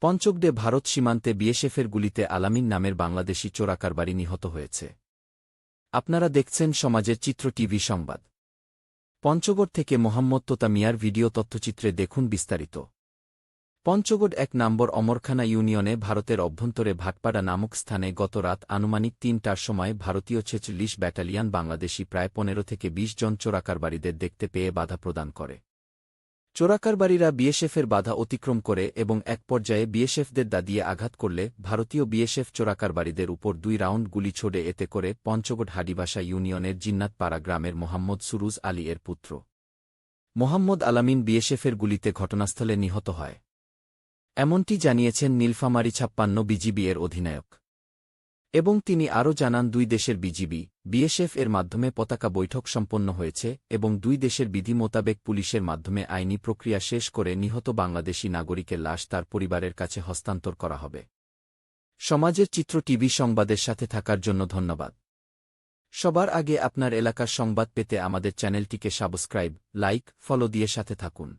পঞ্চগডে ভারত সীমান্তে বিএসএফের গুলিতে আলামিন নামের বাংলাদেশি চোরাকারবারি নিহত হয়েছে। আপনারা দেখছেন সমাজের চিত্র টিভি সংবাদ। পঞ্চগড় থেকে মোহাম্মদ তোতা মিয়ার ভিডিও তথ্যচিত্রে দেখুন বিস্তারিত। পঞ্চগড় এক নম্বর অমরখানা ইউনিয়নে ভারতের অভ্যন্তরে ভাটপাড়া নামক স্থানে গত রাত আনুমানিক তিনটার সময় ভারতীয় ছেচল্লিশ ব্যাটালিয়ান বাংলাদেশি প্রায় পনেরো থেকে ২০ জন চোরাকারবারীদের দেখতে পেয়ে বাধা প্রদান করে। চোরাকারবারীরা বিএসএফের বাধা অতিক্রম করে এবং এক পর্যায়ে বিএসএফদের দাদিয়ে আঘাত করলে ভারতীয় বিএসএফ চোরাকারবারীদের উপর দুই রাউন্ড গুলি ছোড়ে এতে করে পঞ্চগড় হাডিবাসা ইউনিয়নের জিন্নাতপাড়া গ্রামের মোহাম্মদ সুরুজ আলী এর পুত্র। মোহাম্মদ আলামিন বিএসএফের গুলিতে ঘটনাস্থলে নিহত হয়। এমনটি জানিয়েছেন নীলফামারী ছাপ্পান্ন বিজিবি এর অধিনায়ক। এবং তিনি আরও জানান, দুই দেশের বিজিবি, বিএসএফ এর মাধ্যমে পতাকা বৈঠক সম্পন্ন হয়েছে এবং দুই দেশের বিধি মোতাবেক পুলিশের মাধ্যমে আইনি প্রক্রিয়া শেষ করে নিহত বাংলাদেশি নাগরিকের লাশ তার পরিবারের কাছে হস্তান্তর করা হবে। সমাজের চিত্র টিভি সংবাদের সাথে থাকার জন্য ধন্যবাদ। সবার আগে আপনার এলাকার সংবাদ পেতে আমাদের চ্যানেলটিকে সাবস্ক্রাইব, লাইক, ফলো দিয়ে সাথে থাকুন।